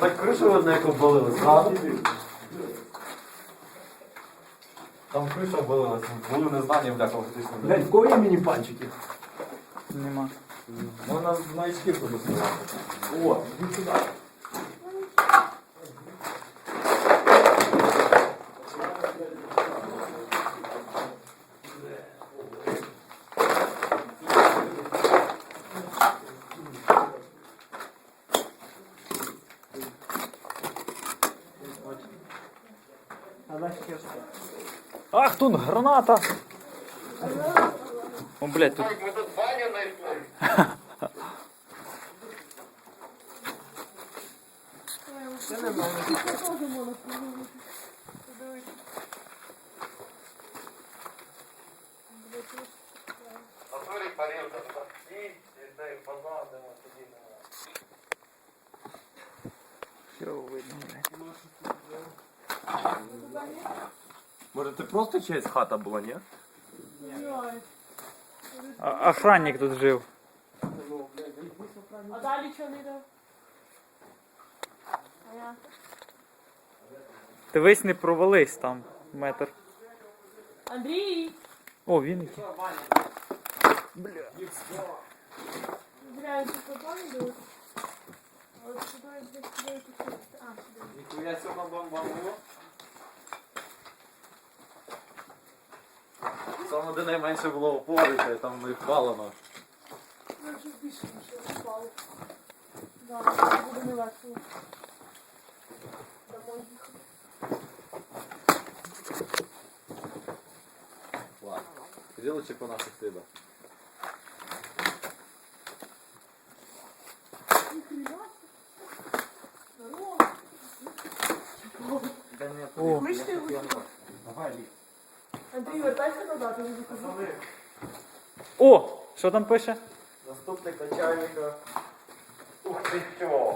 так кришу одне як обвалилась, правда? Там криша обвалилась, були незнання, бляха, фактично. Блядь, в кого є міні-панчики? Нема. Можна на очки подосувати. О, іди сюди. Ах, тут граната! О, блядь, тут. Мы тут баню знайшли. А Толік парив, там стій, дай позадимо, тоді Херово видно, блядь. Може, це просто чиясь хата була, ні? А, охранник тут жив. А далі чого не йде? А я? Дивись, не провались там метр. Андрій! О, він який. Бля, я тут. От сюди, десь сюди, тут. А, сюди. Ніхуя сьома бомба було. Саме де найменше було опори, там не впало на. Ну, вже більше, ніж впало. Да, це буде не. Домой їхати. Ладно. Тоді лучше по наших слідах. Ніхрена. Здорово. О, Кличте його сюди. Андрій, вертайся назад, я не кажу. О! Що там пише? Заступник начальника. Ух ти чо!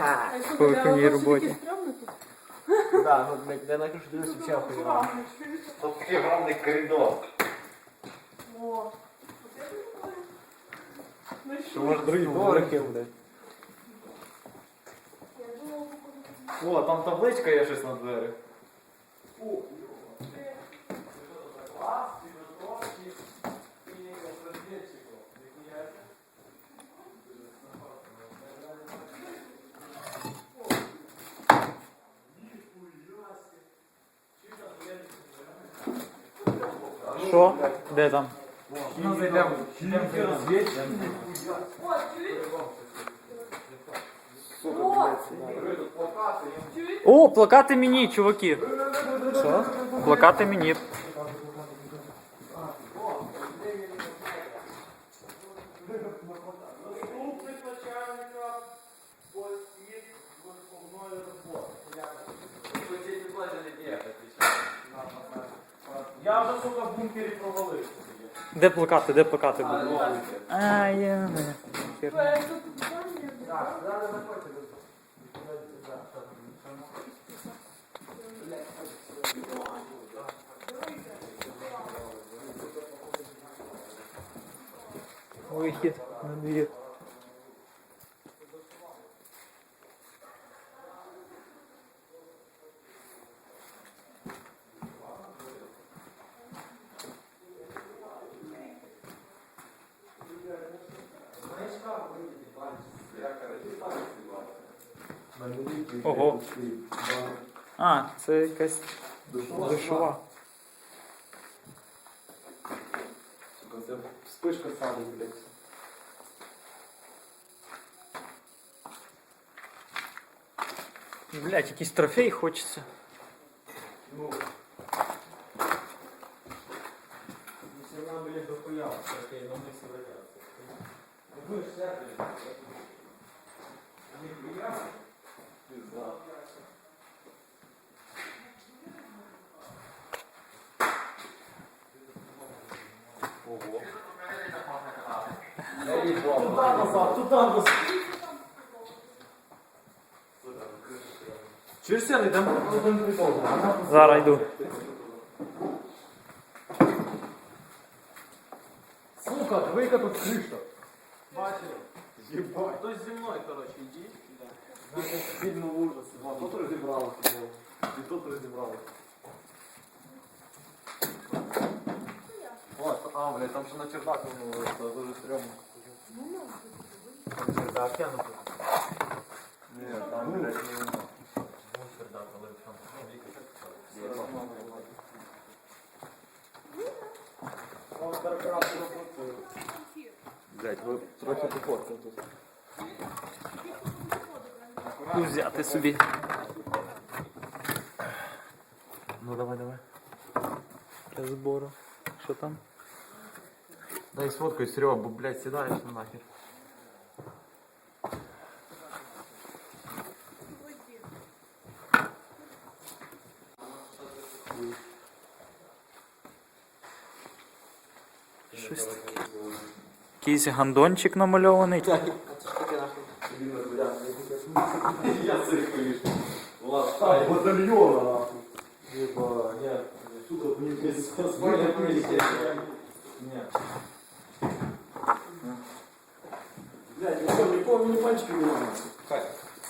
А що, По виконаній вас роботі. тут? Да, ну, блядь, я на кришу дивлюся, взагалі охуєнно. Аккуратно, чуєш? Тут такий огромний коридор. О. Ну Що що? може другий Дворики, поверх? блядь. Я думала, О, там табличка є щось на двері. Що? Де там? Ну, зайдемо. О, плакати мені, чуваки. Що? Плакати мені. Вже, сука, в бункері провалився. Де плакати, де плакати будуть? А, я не. Вихід на двір. Ого. А, це якась душова. Це вспишка саду, блядь. Блять, якийсь трофей хочеться. Ну. Все равно, блядь, дохуя, окей, но мы все радиация. Ну, будешь сядь, Ого. Туда назад, туда назад. Чуєш, Сян, йдемо один прикол. Зараз йду. Сука, двойка тут криша. Бачили? Єбать. Хтось зі мною, коротше, йди. Сильно ужас. Тут розібрали. І тут розібрали. А, блядь, там ще на чердак воно це дуже стрьомно. Там чердак, я напевно. Ні, там, блядь, не воно. Ну, чердак, але там. ну, Віка. Блядь, ви трохи пофоткали тут. Взяти собі. Ну давай, давай. Для збору. Що там? Дай сфоткай, Серега, бо, блядь, сідаєш на нахер. Щось таке. Якийсь гандончик намальований. Батальйона, нахуй. Типа, ні. Сука, мені без Спальня. Ні. ну що, нікого мені пальчики не ламати.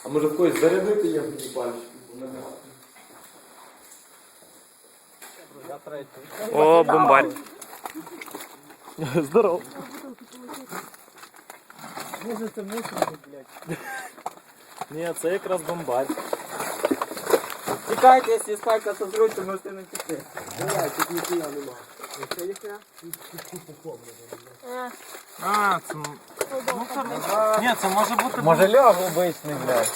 А може в когось зарядити є мені пальчики? Бо мене нема. Я третій. О, бомбарь. Здоров. Може це мусор, блядь. Ні, це якраз бомбарь. Тікайте, якщо спайка созруть, то можете не піти. Давай, тут ніхуя нема. Це ніхуя? Е, А, це... Ні, це може бути Може ляг обичний, блядь.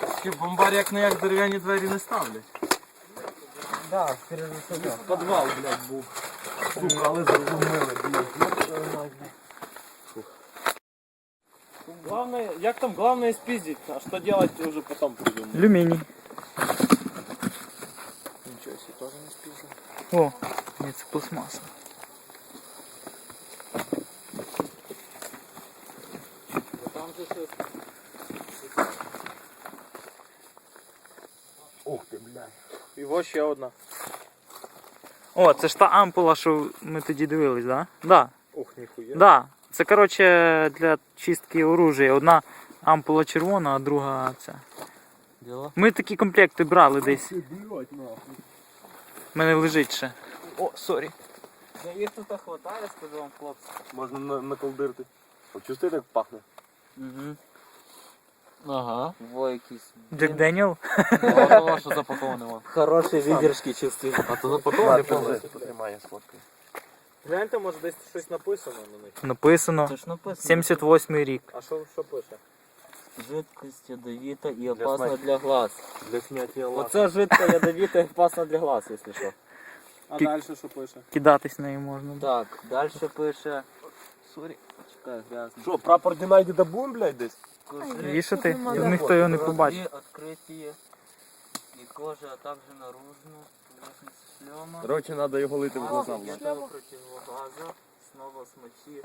Такі бомбар як не як дерев'яні двері не ставлять. Да, перезасадив. Подвал, блядь, був. Сука, але зрозуміли, блядь. Главное, як там, главное спиздить, а что делать уже потом придумаем. Алюминий. Ничего себе, тоже не спиздил. О, нет, це пластмасса. Його ще одна. О, це ж та ампула, що ми тоді дивились, да? Да. Ух, ніхуя. Да. Це коротше для чистки оружия. Одна ампула червона, а друга ця. Діло? Ми такі комплекти брали десь. У мене лежить ще. О, сорі. Їх тут хватає, скажу вам, хлопці. Можна на- наколдирти. Почувствуй, як пахне? Угу. Ага. Во якісь. Джек Деніел? Ладно, що запакованого. Хороші видержки чисті. А то запакований повністю. Потримає, сфоткай. Гляньте, може десь щось написано на них. Написано. Написано. Це ж написано. 78 рік. А що, що пише? Жидкость ядовіта і опасна для глаз. Для зняття лак. Оце жидка ядовіта і опасна для глаз, якщо що. А далі що пише? Кидатись нею можна. Так, далі пише. Сорі. Чекай, грязно. Що, прапор Динайді Дабун, блядь, десь? Вішати? Нема Ніхто його не побачить. відкриті і кожа, а також наружну. Поверхність шльома. Короче, треба його лити в глаза. Противогаза, смочи.